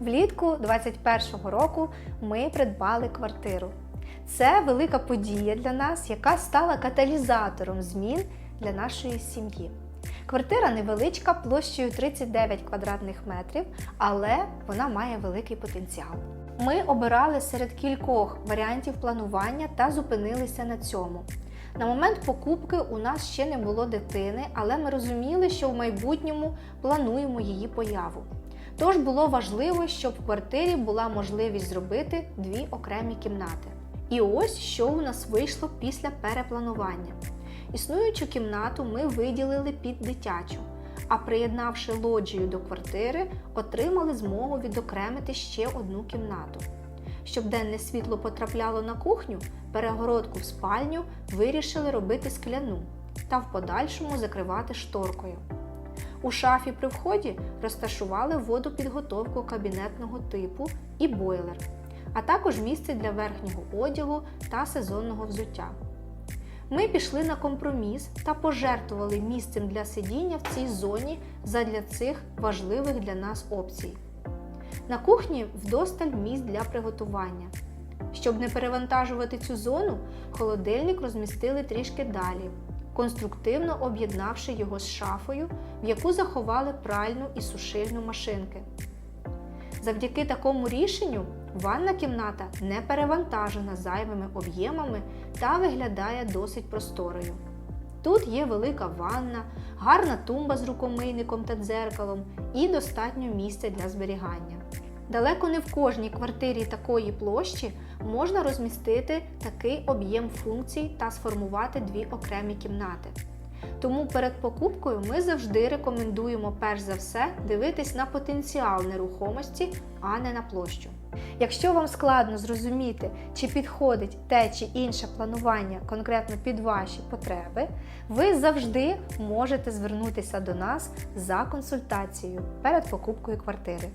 Влітку 2021 року ми придбали квартиру. Це велика подія для нас, яка стала каталізатором змін для нашої сім'ї. Квартира невеличка площею 39 квадратних метрів, але вона має великий потенціал. Ми обирали серед кількох варіантів планування та зупинилися на цьому. На момент покупки у нас ще не було дитини, але ми розуміли, що в майбутньому плануємо її появу. Тож було важливо, щоб в квартирі була можливість зробити дві окремі кімнати. І ось що у нас вийшло після перепланування. Існуючу кімнату ми виділили під дитячу, а приєднавши лоджію до квартири, отримали змогу відокремити ще одну кімнату. Щоб денне світло потрапляло на кухню, перегородку в спальню вирішили робити скляну та в подальшому закривати шторкою. У шафі при вході розташували водопідготовку кабінетного типу і бойлер, а також місце для верхнього одягу та сезонного взуття. Ми пішли на компроміс та пожертвували місцем для сидіння в цій зоні задля цих важливих для нас опцій. На кухні вдосталь місць для приготування. Щоб не перевантажувати цю зону, холодильник розмістили трішки далі, конструктивно об'єднавши його з шафою, в яку заховали пральну і сушильну машинки. Завдяки такому рішенню ванна кімната не перевантажена зайвими об'ємами та виглядає досить просторою. Тут є велика ванна, гарна тумба з рукомийником та дзеркалом і достатньо місця для зберігання. Далеко не в кожній квартирі такої площі можна розмістити такий об'єм функцій та сформувати дві окремі кімнати. Тому перед покупкою ми завжди рекомендуємо перш за все дивитись на потенціал нерухомості, а не на площу. Якщо вам складно зрозуміти, чи підходить те чи інше планування конкретно під ваші потреби, ви завжди можете звернутися до нас за консультацією перед покупкою квартири.